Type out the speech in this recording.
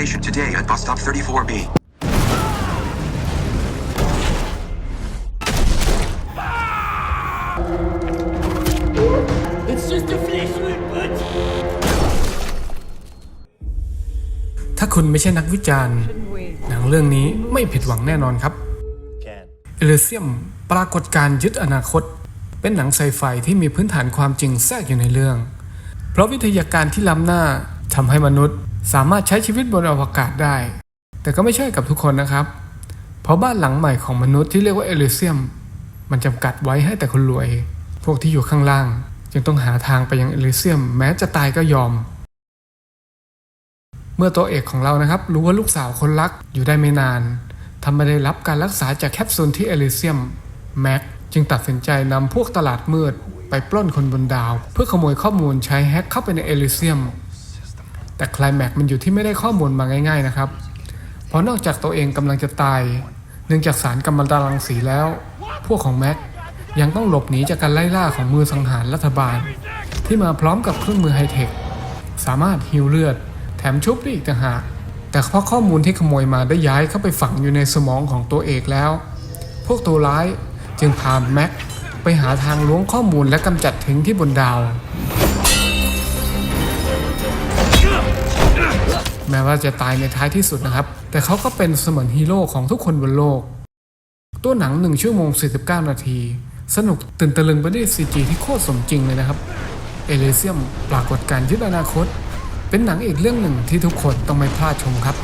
cancellation today at bus stop 34B. It's just a flesh wound, but ถ้าคุณไม่ใช่นักวิจารณ์ หนังเรื่องนี้ไม่ผิดหวังแน่นอนครับ can. เอลิเซียมปรากฏการณ์ยึดอนาคต เป็นหนังไซไฟที่มีพื้นฐานความจริงแทรกอยู่ในเรื่อง เพราะวิทยาการที่ล้ำหน้าทำให้มนุษย์ สามารถใช้ชีวิตบนอวกาศได้ แต่ก็ไม่ใช่กับทุกคนนะครับ เพราะบ้านหลังใหม่ของมนุษย์ที่เรียกว่าเอลิเซียม มันจำกัดไว้ให้แต่คนรวย พวกที่อยู่ข้างล่าง จึงต้องหาทางไปยังเอลิเซียม แม้จะตายก็ยอม เมื่อตัวเอกของเรานะครับ รู้ว่าลูกสาวคนรักอยู่ได้ไม่นานทำไม่ได้รับการรักษาจากแคปซูลที่เอลิเซียมแม็กจึงตัดสินใจนำพวกตลาดมืดไปปล้นคนบนดาว เพื่อขโมยข้อมูลใช้แฮ็กเข้าไปในเอลิเซียม แต่คลายแม็กมันอยู่ที่ไม่ได้ข้อมูลมาง่ายๆนะครับ เพราะนอกจากตัวเองกำลังจะตาย เนื่องจากสารกัมมันตรังสีแล้ว พวกของแม็กยังต้องหลบหนีจากการไล่ล่าของมือสังหารรัฐบาล ที่มาพร้อมกับเครื่องมือไฮเทค สามารถฮิวเลือด แถมชุบได้อีกต่างหากแต่เพราะข้อมูลที่ขโมยมาได้ย้ายเข้าไปฝังอยู่ในสมองของตัวเอกแล้ว พวกตัวร้ายจึงพาแม็กไปหาทางล้วงข้อมูลและกำจัดทิ้งที่บนดาว ว่าจะตายในท้ายที่สุดนะครับ แต่เขาก็เป็นเสมือนฮีโร่ของทุกคนบนโลก ตัวหนัง 1 ชั่วโมง 49 นาที สนุกตื่นตะลึงไปด้วยซีจีที่โคตรสมจริงเลยนะครับ เอเลเซียมปรากฏการณ์ยึดอนาคต เป็นหนังอีกเรื่องหนึ่งที่ทุกคนต้องไม่พลาดชมครับ